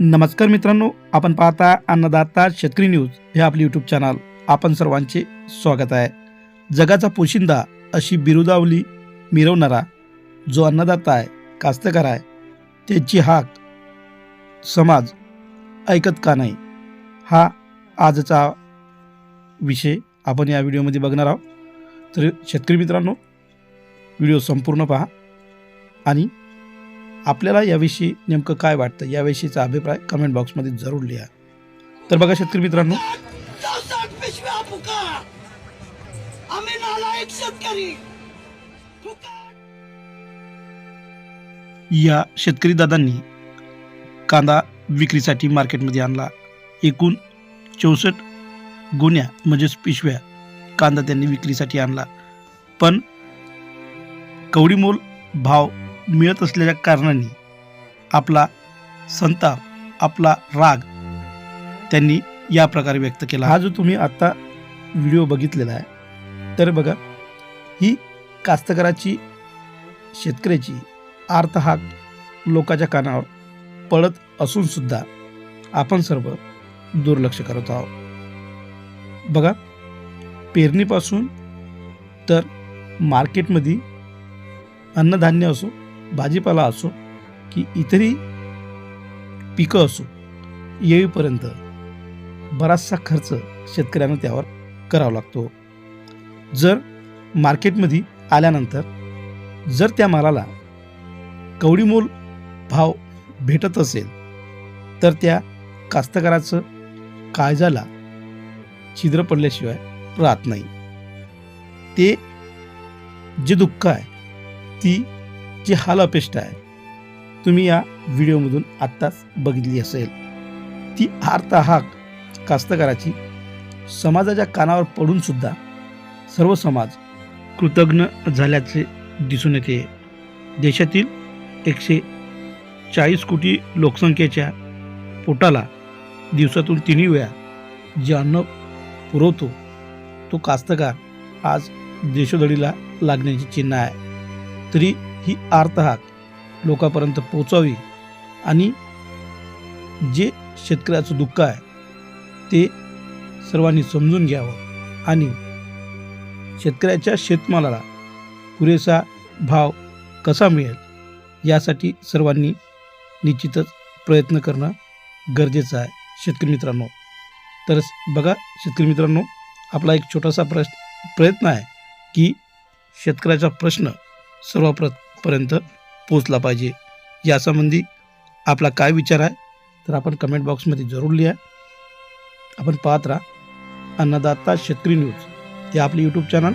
नमस्कार मित्रांनो आपण पाहता अन्नदाता शेतकरी न्यूज हे आपले यूट्यूब चॅनल आपण सर्वांचे स्वागत आहे. जगाचा पोशिंदा अशी बिरुदावली मिरवणारा जो अन्नदाता आहे कास्तकार आहे त्याची हाक समाज ऐकत का नाही हा आजचा विषय आपण या व्हिडिओमध्ये बघणार आहोत. तर शेतकरी मित्रांनो व्हिडिओ संपूर्ण पहा आणि आपल्याला याविषयी नेमकं काय वाटतं? याविषयीचा अभिप्राय कमेंट बॉक्समध्ये जरूर लिहा. तर बघा शेतकरी मित्रांनो. या शेतकरी दादांनी कांदा विक्रीसाठी मार्केटमध्ये आणला. एकूण चौसष्ट गुन्ह्या म्हणजेच पिशव्या कांदा त्यांनी विक्रीसाठी आणला. पण कवडीमोल भाव मिळत असलेल्या कारणाने आपला संताप आपला राग त्यांनी या प्रकारे व्यक्त केला. हा जो तुम्ही आत्ता व्हिडिओ बघितलेला आहे तर बघा ही कास्तकाराची शेतकऱ्याची आर्त हाक लोकांच्या कानावर पडत असूनसुद्धा आपण सर्व दुर्लक्ष करत आहोत. बघा पेरणीपासून तर मार्केटमध्ये अन्नधान्य असो भाजीपाला असो की इतरही पिकं असो येईपर्यंत बराचसा खर्च शेतकऱ्यांना त्यावर करावा लागतो. जर मार्केटमध्ये आल्यानंतर जर त्या मालाला कवडीमोल भाव भेटत असेल तर त्या कास्तकाराचं काळजाला छिद्र पडल्याशिवाय राहत नाही. ते जे दुःख आहे ती जी हाल अपेष्ट आहे. तुम्ही या व्हिडिओमधून आत्ताच बघितली असेल. ती आर्त हाक कास्तकाराची समाजाच्या कानावर पडून सुद्धा सर्व समाज कृतज्ञ झाल्याचे दिसून येते. देशातील एकशे चाळीस कोटी लोकसंख्येच्या पोटाला दिवसातून तिन्ही वेळा जे अन्न पुरवतो तो कास्तकार आज देशोधडीला लागण्याची चिन्ह आहे. तरी ही आर्तहाक लोकांपर्यंत पोचावी आणि जे शेतकऱ्याचं दुःख आहे ते सर्वांनी समजून घ्यावं आणि शेतकऱ्याच्या शेतमालाला पुरेसा भाव कसा मिळेल यासाठी सर्वांनी निश्चितच प्रयत्न करणं गरजेचं आहे. शेतकरी मित्रांनो तर बघा शेतकरी मित्रांनो आपला एक छोटासा प्रश्न प्रयत्न आहे की शेतकऱ्याचा प्रश्न पर्यंत पोचला पाहिजे. यासंबंधी आपला काय विचार आहे तर आपण कमेंट बॉक्समध्ये जरूर लिहा. आपण पाहत राहा अन्नदाता शेतकरी न्यूज हे आपले यूट्यूब चॅनल